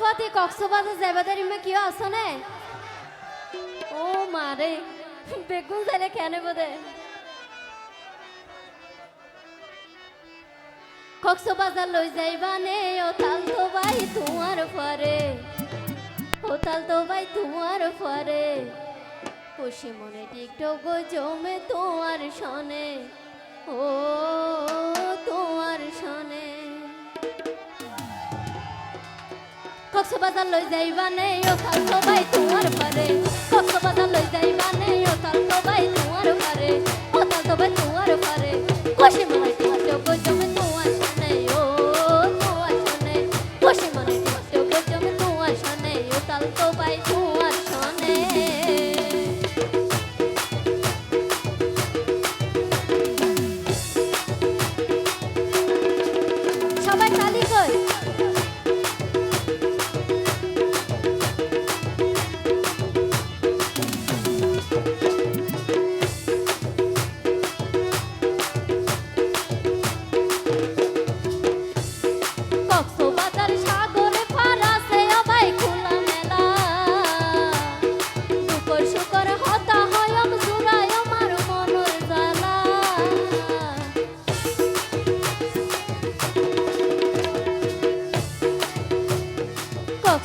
পথে কক্সবাজার যাইবাদের ইমে কিও আছো নে? ও মারে বেগুন যাইলে কেন বোধে কক্সবাজার লই যাইবা নে, ও তাল তো ভাই তোমার পরে ও তাল তো ভাই তোমার পরে খুশি মনে টিকটক জমে তোমার সনে। ও তোমার কক্সবাজার লই যাইবা নে, ও তাল ভাই তোমার পরে। কক্সবাজার লই যাইবা নে, ও তাল ভাই তোমার পরে। ও তাল ভাই তোমার পরে। খুশি মনে টিকটক গো জমে তোমার সনে ও তোমার সনে খুশি মনে গো জমে তোমার সনে ও তাল ভাই তোমার সনে সবাই তালি কই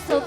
속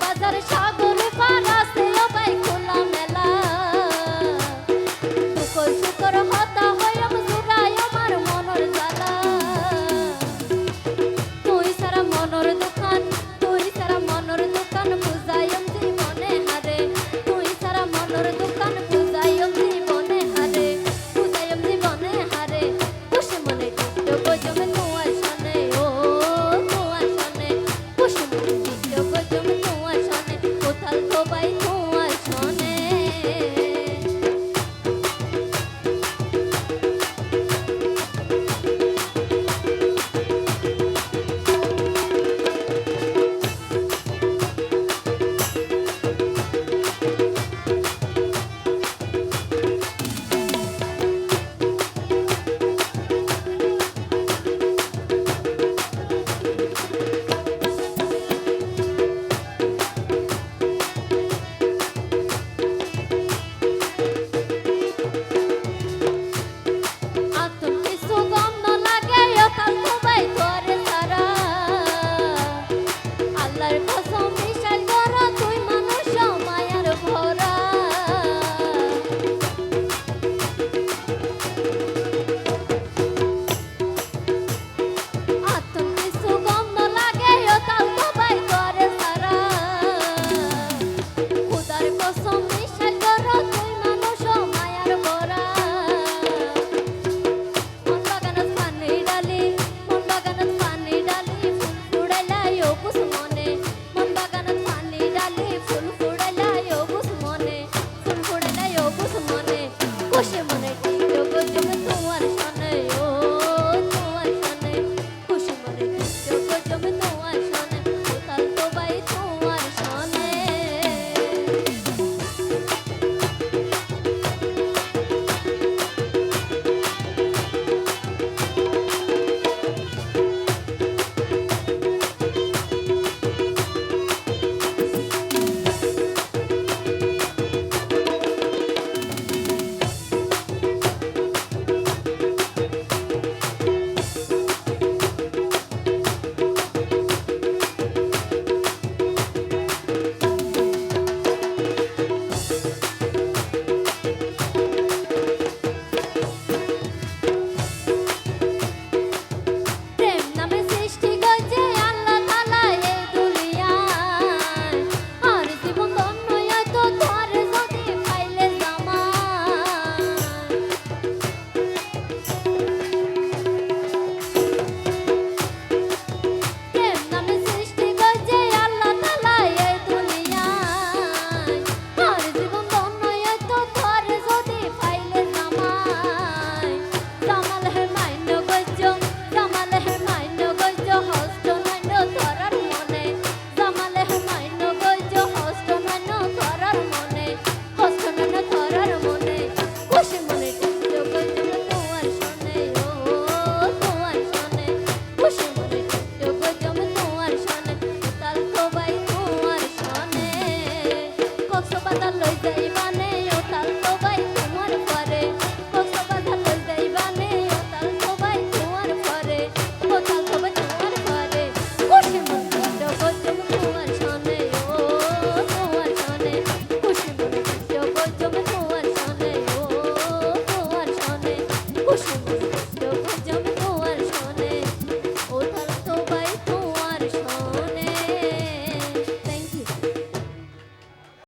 লই